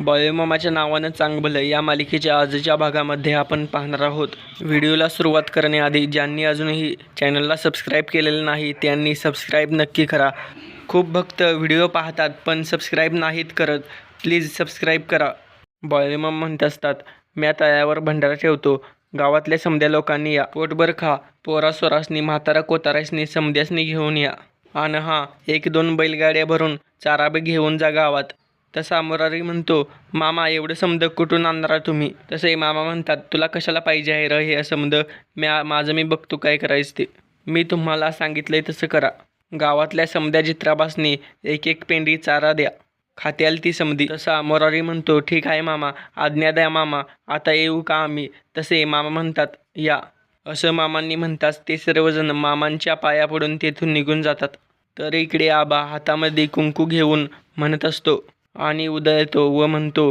बळीमामाच्या नावानं चांगभलं या मालिकेच्या आजच्या भागामध्ये आपण पाहणार आहोत. व्हिडिओला सुरुवात करण्याआधी ज्यांनी अजूनही चॅनलला सबस्क्राईब केलेलं नाही त्यांनी सबस्क्राईब नक्की करा. खूप भक्त व्हिडिओ पाहतात पण सबस्क्राईब नाहीत करत. प्लीज सबस्क्राईब करा. बळीमामा म्हणत असतात म्या तळ्यावर भंडारा ठेवतो. गावातल्या समद्या लोकांनी या. पोटभर खा. पोरा सोरासनी म्हातारा कोतारासनी समद्यासनी घेऊन या. आणि हां एक दोन बैलगाड्या भरून चारा बी घेऊन जा गावात. तसा मुरारी म्हणतो मामा एवढं समद कुठून आणणार तुम्ही? तसे मामा म्हणतात तुला कशाला पाहिजे आहे र हे समद म्या माझं मी बघतो काय करायचं ते. मी तुम्हाला सांगितलंय तसं करा. गावातल्या समद्या चित्राबासनी एक एक पेंडी चारा द्या. खात्याल ती समधी तसा मोरारी म्हणतो ठीक आहे मामा आज्ञा द्या मामा आता येऊ का आम्ही? तसे मामा म्हणतात या. असं मामांनी म्हणताच ते सर्वजण मामांच्या पाया पडून तेथून निघून जातात. तर इकडे आबा हातामध्ये कुंकू घेऊन म्हणत असतो आणि उदय येतो व म्हणतो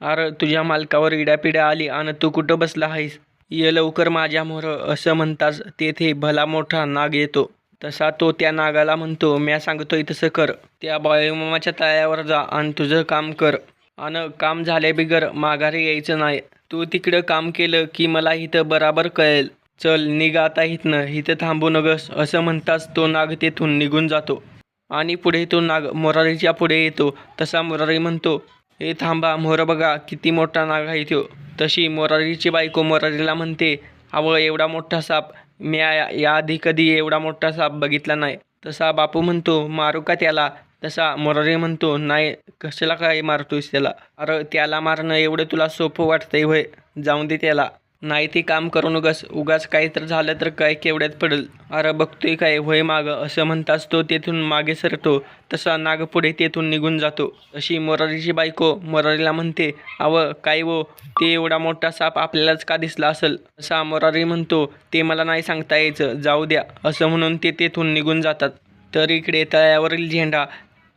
अरे तुझ्या मालकावर इडापिडा आली आणि तू कुठं बसला आहेस? ये लवकर माझ्या मोर असं म्हणताच तेथे भला मोठा नाग येतो. तसा तो त्या नागाला म्हणतो म्या सांगतोय तसं कर. त्या बाळूमामाच्या तळ्यावर जा आणि तुझं काम कर. आणि काम झाल्याबिगर माघारी यायचं नाही. तू तिकडं काम केलं की मला इथं बराबर कळेल. चल निघा आता इथनं. इथं थांबू नगस असं म्हणताच तो नाग तेथून निघून जातो. आणि पुढे तो नाग मोरारीच्या पुढे येतो. तसा मोरारी म्हणतो हे थांबा मोर बघा किती मोठा नाग आहे तो. तशी मोरारीची बायको मोरारीला म्हणते अव एवढा मोठा साप. मी या- याआधी कधी एवढा मोठा साप बघितला नाही. तसा बापू म्हणतो मारू का त्याला? तसा मोरारी म्हणतो नाही कशाला काय मारतोयस त्याला? अरे त्याला मारणं एवढं तुला सोपं वाटतंय होय. जाऊन दे त्याला. नाही ते काम करू नगस उगाच काही तर झालं तर काय केवढ्यात पडेल? अरे बघतोय काय होय मागं. असं म्हणताच तो तेथून मागे सरतो. तसा नाग पुढे तेथून निघून जातो. अशी मोरारीची बायको मोरारीला म्हणते अव काय वो? ते एवढा मोठा साप आपल्यालाच का दिसला असेल? असा मोरारी म्हणतो ते मला नाही सांगता यायचं. जाऊ द्या. असं म्हणून ते तेथून निघून जातात. तर इकडे तळ्यावरील झेंडा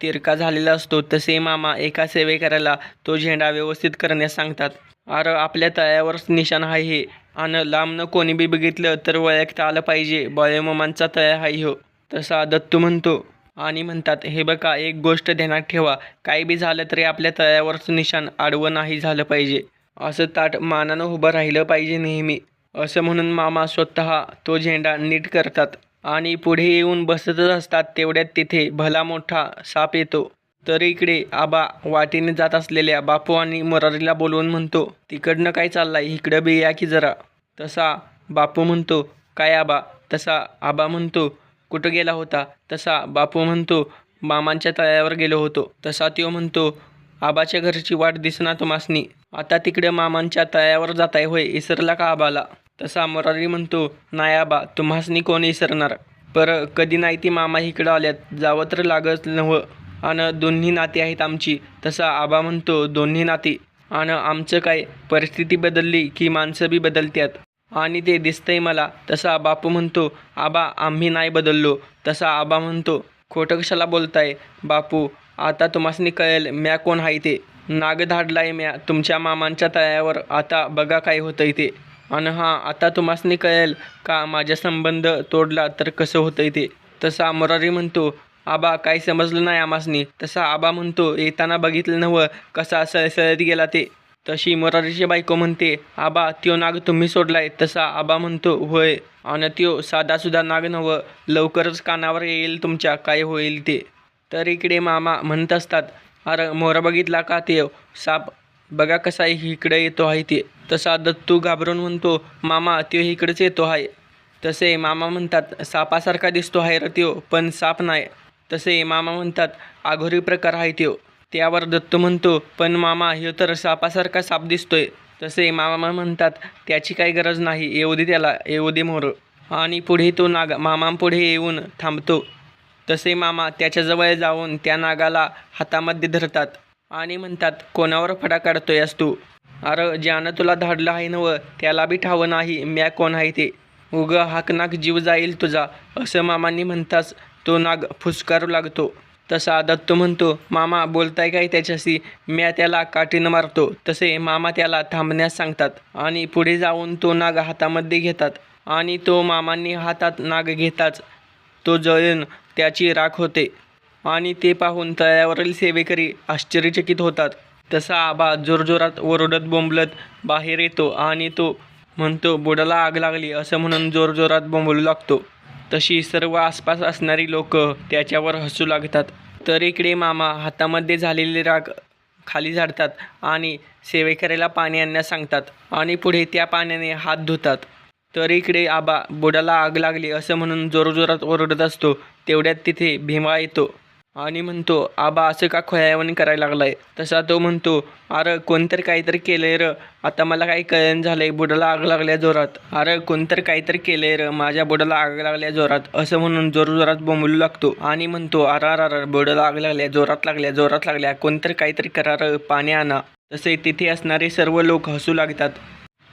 तिरका झालेला असतो. तसे मामा एका सेवेकऱ्याला तो झेंडा व्यवस्थित करण्यास सांगतात. अरे आपल्या तळ्यावरच निशाण आहे हे. आणि लांबनं कोणी बी बघितलं तर वळखता आलं पाहिजे. बळेमामांचा तळ्या आहे हो. तसा दत्तू म्हणतो. आणि म्हणतात हे बघा एक गोष्ट ध्यानात ठेवा. काही बी झालं तरी आपल्या तळ्यावरच निशाण आडवं नाही झालं पाहिजे. असं ताट मानानं उभं राहिलं पाहिजे नेहमी. असं म्हणून मामा स्वतः तो झेंडा नीट करतात. आणि पुढे येऊन बसतच असतात तेवढ्यात तिथे भला मोठा साप येतो. तर इकडे आबा वाटेने जात असलेल्या बापू आणि मोरारीला बोलवून म्हणतो तिकडनं काय चाललाय? इकडं बी या की जरा. तसा बापू म्हणतो काय आबा? तसा आबा म्हणतो कुठं गेला होता? तसा बापू म्हणतो मामांच्या तळ्यावर गेलो होतो. तसा तो म्हणतो आबाच्या घरची वाट दिसना तुम्हासनी. आता तिकडे मामांच्या तळ्यावर जाताय होय इसरला का आबाला? तसा मुरारी म्हणतो नाही आबा तुम्हासनी कोण इसरणार? पर कधी नाही ती मामा इकडं आल्यात जावं तर लागत नव्हं. आणि दोन्ही नाती आहेत आमची. तसा आबा म्हणतो दोन्ही नाती. आणि आमचं काय? परिस्थिती बदलली की माणसं बी बदलतात आणि ते दिसतंय मला. तसा बापू म्हणतो आबा आम्ही नाही बदललो. तसा आबा म्हणतो खोटं कशाला बोलताय? बापू आता तुम्हासनी कळेल म्या कोण आहे ते. नाग धाडलाय म्या. तुमच्या मामांच्या तळ्यावर आता बघा काय होतंय ते. आणि हां आता तुम्हासनी कळेल का माझा संबंध तोडला तर कसं होतंय ते. तसा मुरारी म्हणतो आबा काही समजलं नाही आमासनी. तसा आबा म्हणतो येताना बघितलं नव्हं कसा सळसळत गेला ते. तशी मोरारीची बायको म्हणते आबा त्यो नाग तुम्ही सोडलाय. तसा आबा म्हणतो होय. आणि त्यो साधासुद्धा नाग नव लवकरच कानावर येईल तुमच्या काय होईल ते. तर इकडे मामा म्हणत असतात अरे मोरा बघितला का ते साप बघा कसा इकडे येतो आहे ते. तसा दत्तू घाबरून म्हणतो मामा त्यो इकडेच येतो आहे. तसे मामा म्हणतात सापासारखा दिसतो आहे र त्यो पण साप नाही. तसे मामा म्हणतात आघोरी प्रकार आहे त्यो. त्यावर दत्त म्हणतो पण मामा ह्यो तर सापासारखा साप दिसतोय. तसे मामा म्हणतात त्याची काही गरज नाही येऊ दे त्याला येऊ दे मोर. आणि पुढे तो नाग मामापुढे येऊन थांबतो. तसे मामा त्याच्याजवळ जाऊन त्या नागाला हातामध्ये धरतात आणि म्हणतात कोणावर फडा काढतोय तू? अरे ज्यानं तुला धाडलं आहे नवं त्याला बी ठावं नाही म्या कोण आहे ते? उग हाक नाक जीव जाईल तुझा असं मामांनी म्हणताच तो नाग फुसकारू लागतो. तसा दत्त म्हणतो मामा बोलताय काय त्याच्याशी? म्या त्याला काठीनं मारतो. तसे मामा त्याला थांबण्यास सांगतात आणि पुढे जाऊन तो नाग हातामध्ये घेतात आणि तो मामांनी हातात नाग घेताच तो जळून त्याची राख होते आणि ते पाहून तळ्यावरील सेवेकरी आश्चर्यचकित होतात. तसा आबा जोरजोरात ओरडत बोंबलत बाहेर येतो आणि तो म्हणतो बुडाला आग लागली असं म्हणून जोरजोरात बोंबलू लागतो. तशी सर्व आसपास असणारी लोक त्याच्यावर हसू लागतात. तर इकडे मामा हातामध्ये झालेली राग खाली झाडतात आणि सेवेकऱ्याला पाणी आणण्यास सांगतात आणि पुढे त्या पाण्याने हात धुतात. तर इकडे आबा बुडाला आग लागली असं म्हणून जोरजोरात ओरडत असतो. तेवढ्यात तिथे भीमा येतो. आणि म्हणतो आबा असं का खोयावणी करायला लागलाय? तसा तो म्हणतो अरे कोणतर काहीतरी केलंय र. आता मला काही कळण झालंय बुडाला आग लागल्या जोरात. अरे कोणतर काहीतरी केलंय र. माझ्या बुडाला आग लागल्या जोरात. असं म्हणून जोरजोरात बोंबलू लागतो आणि म्हणतो अरे अर अरे बुडाला आग लागल्या जोरात लागल्या जोरात लागल्या. कोणतर काहीतरी करा र. पाणी आणा. तसे तिथे असणारे सर्व लोक हसू लागतात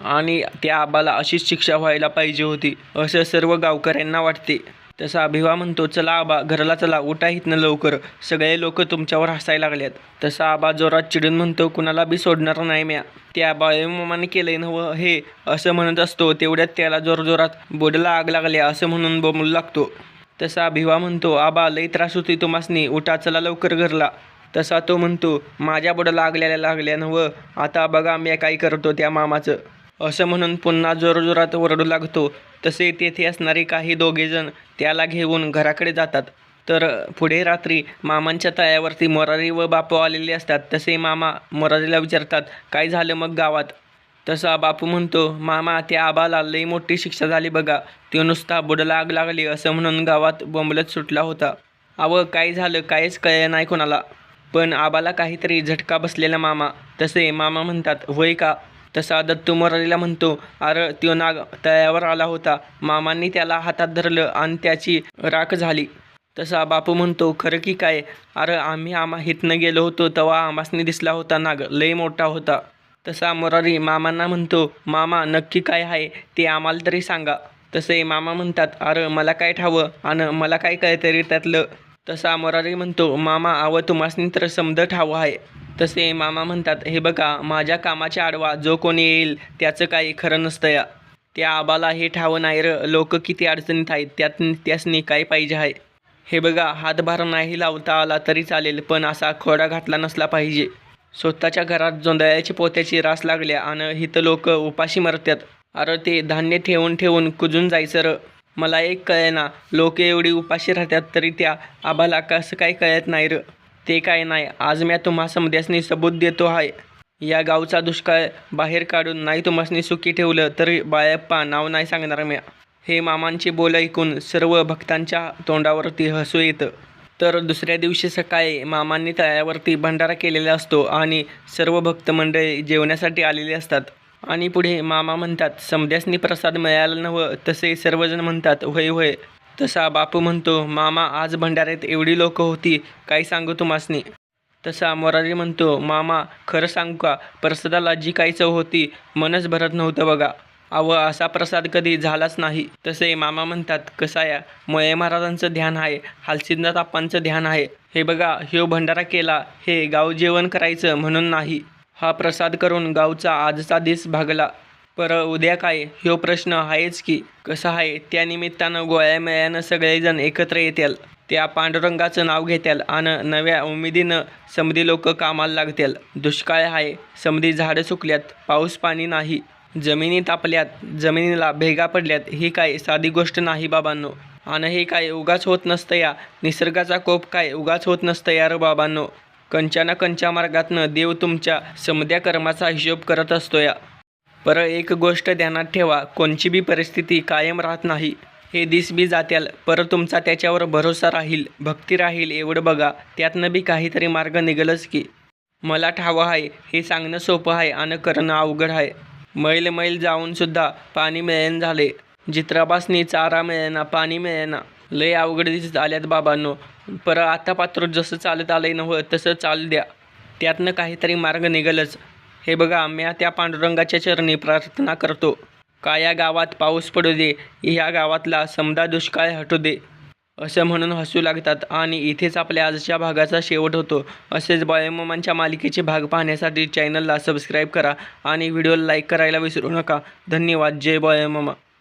आणि त्या आबाला अशीच शिक्षा व्हायला पाहिजे होती असं सर्व गावकऱ्यांना वाटते. तसा अभिवा म्हणतो चला आबा घराला चला उठा इथनं लवकर. सगळे लोक तुमच्यावर हसायला लागल्यात तसा आबा जोरात चिडून म्हणतो कुणाला बी सोडणार नाही म्या. त्या बाळमामाने केलंय नवं हे असं म्हणत असतो तेवढ्यात त्याला जोरजोरात बोडला आग लागल्या असं म्हणून बोंबलू लागतो. तसा अभिवा म्हणतो आबा लई त्रास होती तुम्हासनी उठा चला लवकर घरला. तसा तो म्हणतो माझ्या बोडाला लागलेल्या लागल्या नवं आता बघा मी काय करतो त्या मामाचं. असं म्हणून पुन्हा जोरजोरात ओरडू लागतो. तसे तेथे असणारे काही दोघेजण त्याला घेऊन घराकडे जातात. तर पुढे रात्री मामांच्या तळ्यावरती मोरारी व बापू आलेले असतात. तसे मामा मोरारीला विचारतात काय झालं मग गावात? तसा बापू म्हणतो मामा त्या आबाला लई मोठी शिक्षा झाली बघा. तो नुसता बुडला आग लागली असं म्हणून गावात बोंबलत सुटला होता. अवं काय झालं? काहीच कळलं नाही कोणाला. पण आबाला काहीतरी झटका बसलेला मामा. तसे मामा म्हणतात होय का? तसा दत्तू मोरारीला म्हणतो. अरे त्यो नाग तळ्यावर आला होता. मामांनी त्याला हातात धरलं आणि त्याची राख झाली. तसा बापू म्हणतो खरं की काय? अरे आम्ही आम्हा हितनं गेलो होतो तेव्हा आमासनी दिसला होता नाग. लय मोठा होता. तसा मोरारी मामांना म्हणतो मामा नक्की काय आहे ते आम्हाला तरी सांगा. तसे मामा म्हणतात अरे मला काय ठावं? आणि मला काय काय तरी त्यातलं? तसा मोरारी म्हणतो मामा आव तुम्हासनी तर समज ठावं आहे तसे मामा म्हणतात हे बघा माझ्या कामाच्या आडवा जो कोणी येईल त्याचं काही खरं नसतं या. त्या आबाला हे ठावं नाही र लोक किती अडचणीत आहेत त्यात त्यासनी काय पाहिजे आहे? हे बघा हातभार नाही लावता आला तरी चालेल पण असा खोडा घातला नसला पाहिजे. स्वतःच्या घरात जोंदळ्याच्या पोत्याची रास लागल्या आणि हिथं लोक उपाशी मरतात अरे ते धान्य ठेवून ठेवून कुजून जायचं र. मला एक कळेना लोक एवढी उपाशी राहतात तरी त्या आबाला कसं काय कळत नाही र? ते काय नाही. आज म्या तुम्हा समध्यासनी सबूत देतो आहे. या गावचा दुष्काळ बाहेर काढून नाही तुम्हासनी सुखी ठेवलं तरी बाळप्पा नाव नाही सांगणार म्या हे मामांचे बोल ऐकून सर्व भक्तांच्या तोंडावरती हसू येतं. तर दुसऱ्या दिवशी सकाळी मामांनी तळ्यावरती भंडारा केलेला असतो आणि सर्व भक्त मंडळी जेवण्यासाठी आलेले असतात. आणि पुढे मामा म्हणतात समध्यासनी प्रसाद मिळाला नवं तसे सर्वजण म्हणतात होय होय. तसा बापू म्हणतो मामा आज भंडाऱ्यात एवढी लोक होती काय सांगू तुम्हासनी? तसा मोरारी म्हणतो मामा खरं सांगू का? प्रसादाला जी काही चव होती मनच भरत नव्हतं बघा. अव असा प्रसाद कधी झालाच नाही. तसे मामा म्हणतात कसा या? मये महाराजांचं ध्यान आहे हालसिंदा तापांचं ध्यान आहे. हे बघा ह्यो भंडारा केला हे गाव जेवण करायचं म्हणून नाही. हा प्रसाद करून गावचा आजचा दिस भागला. पर उद्या काय? ह्यो प्रश्न आहेच की कसं आहे? त्या निमित्तानं गोळ्या मेळ्यानं सगळेजण एकत्र येतील त्या पांडुरंगाचं नाव घेतील आणि नव्या उमेदीनं समधी लोक कामाला लागतील दुष्काळ आहे. समधी झाडं सुकल्यात. पाऊस पाणी नाही. जमिनी तापल्यात. जमिनीला भेगा पडल्यात. ही काय साधी गोष्ट नाही बाबांनो. आणि हे काय उगाच होत नसतं या? निसर्गाचा कोप काय उगाच होत नसतं या र बाबांनो? कंच्या कंच्या मार्गातनं देव तुमच्या समध्या कर्माचा हिशोब करत असतो या. पर एक गोष्ट ध्यानात ठेवा कोणची बी परिस्थिती कायम राहत नाही. हे दिस बी जात्याल पर तुमचा त्याच्यावर भरोसा राहील भक्ती राहील एवढं बघा त्यातनं बी काहीतरी मार्ग निघलच की. मला ठावं आहे हे सांगणं सोपं आहे आणि करणं अवघड आहे मैल मैल जाऊनसुद्धा पाणी मिळेन झाले. जित्राबासनी चारा मिळेना पाणी मिळेना. लय अवघड दिसत आल्यात बाबांनो. पर आता पात्र जसं चालत आलंय नव्हं तसं चाल द्या. त्यातनं काहीतरी मार्ग निघलच. हे बघा म्या त्या पांडुरंगाच्या चरणी प्रार्थना करतो. का या गावात पाऊस पडू दे? ह्या गावातला समदा दुष्काळ हटू दे. असं म्हणून हसू लागतात आणि इथेच आपल्या आजच्या भागाचा शेवट होतो. असेच बॉयमामांच्या मालिकेचे भाग पाहण्यासाठी चॅनलला सबस्क्राईब करा आणि व्हिडिओला लाईक करायला विसरू नका. धन्यवाद. जय बॉयमामा